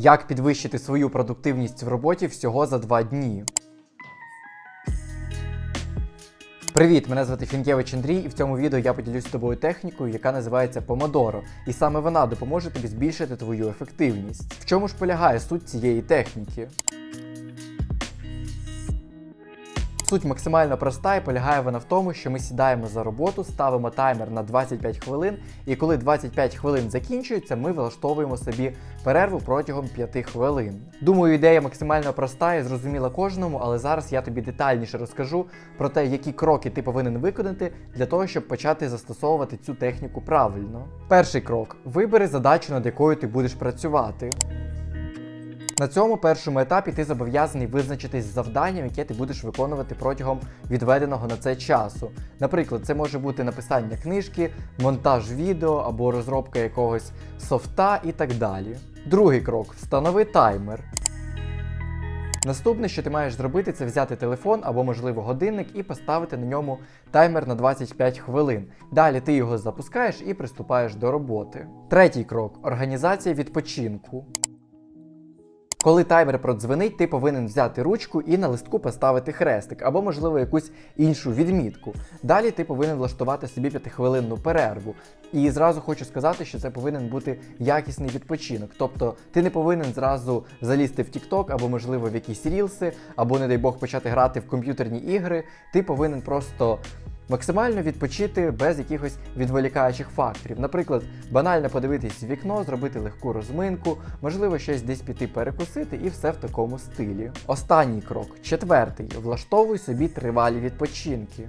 Як підвищити свою продуктивність в роботі всього за 2 дні. Привіт, мене звати Фінкевич Андрій, і в цьому відео я поділюсь з тобою технікою, яка називається Помодоро. І саме вона допоможе тобі збільшити твою ефективність. В чому ж полягає суть цієї техніки? Суть максимально проста і полягає вона в тому, що ми сідаємо за роботу, ставимо таймер на 25 хвилин, і коли 25 хвилин закінчується, ми влаштовуємо собі перерву протягом 5 хвилин. Думаю, ідея максимально проста і зрозуміла кожному, але зараз я тобі детальніше розкажу про те, які кроки ти повинен виконати для того, щоб почати застосовувати цю техніку правильно. Перший крок: вибери задачу, над якою ти будеш працювати. На цьому першому етапі ти зобов'язаний визначитись з завданням, яке ти будеш виконувати протягом відведеного на це часу. Наприклад, це може бути написання книжки, монтаж відео або розробка якогось софта і так далі. Другий крок встанови таймер. Наступне, що ти маєш зробити, це взяти телефон або, можливо, годинник і поставити на ньому таймер на 25 хвилин. Далі ти його запускаєш і приступаєш до роботи. Третій крок організація відпочинку. Коли таймер продзвенить, ти повинен взяти ручку і на листку поставити хрестик або, можливо, якусь іншу відмітку. Далі ти повинен влаштувати собі п'ятихвилинну перерву. І зразу хочу сказати, що це повинен бути якісний відпочинок. Тобто ти не повинен зразу залізти в TikTok або, можливо, в якісь рілси, або, не дай Бог, почати грати в комп'ютерні ігри. Ти повинен просто максимально відпочити без якихось відволікаючих факторів. Наприклад, банально подивитись в вікно, зробити легку розминку, можливо, щось десь піти перекусити, і все в такому стилі. Останній крок, четвертий. Влаштовуй собі тривалі відпочинки.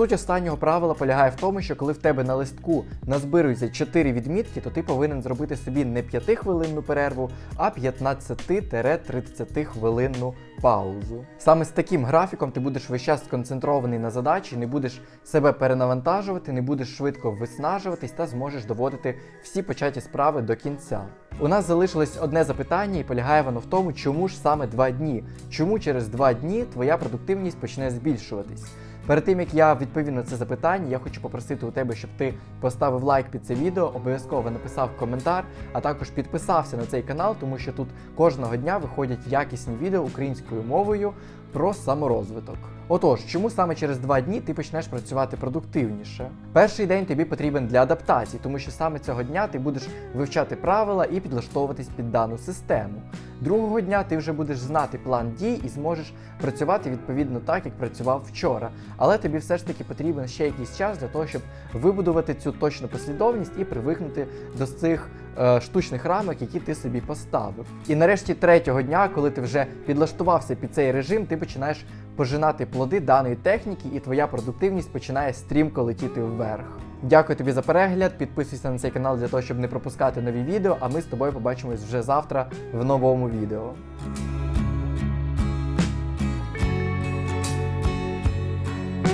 Суть останнього правила полягає в тому, що коли в тебе на листку назбирується 4 відмітки, то ти повинен зробити собі не 5-хвилинну перерву, а 15-30 хвилинну паузу. Саме з таким графіком ти будеш весь час сконцентрований на задачі, не будеш себе перенавантажувати, не будеш швидко виснажуватись та зможеш доводити всі початі справи до кінця. У нас залишилось одне запитання, і полягає воно в тому, чому ж саме 2 дні? Чому через 2 дні твоя продуктивність почне збільшуватись? Перед тим як я відповім на це запитання, я хочу попросити у тебе, щоб ти поставив лайк під це відео, обов'язково написав коментар, а також підписався на цей канал, тому що тут кожного дня виходять якісні відео українською мовою про саморозвиток. Отож, чому саме через два дні ти почнеш працювати продуктивніше? Перший день тобі потрібен для адаптації, тому що саме цього дня ти будеш вивчати правила і підлаштовуватись під дану систему. Другого дня ти вже будеш знати план дій і зможеш працювати відповідно так, як працював вчора. Але тобі все ж таки потрібен ще якийсь час для того, щоб вибудувати цю точну послідовність і привикнути до цих е, штучних рамок, які ти собі поставив. І нарешті третього дня, коли ти вже підлаштувався під цей режим, ти починаєш пожинати плоди даної техніки, і твоя продуктивність починає стрімко летіти вверх. Дякую тобі за перегляд. Підписуйся на цей канал для того, щоб не пропускати нові відео. А ми з тобою побачимось вже завтра в новому відео.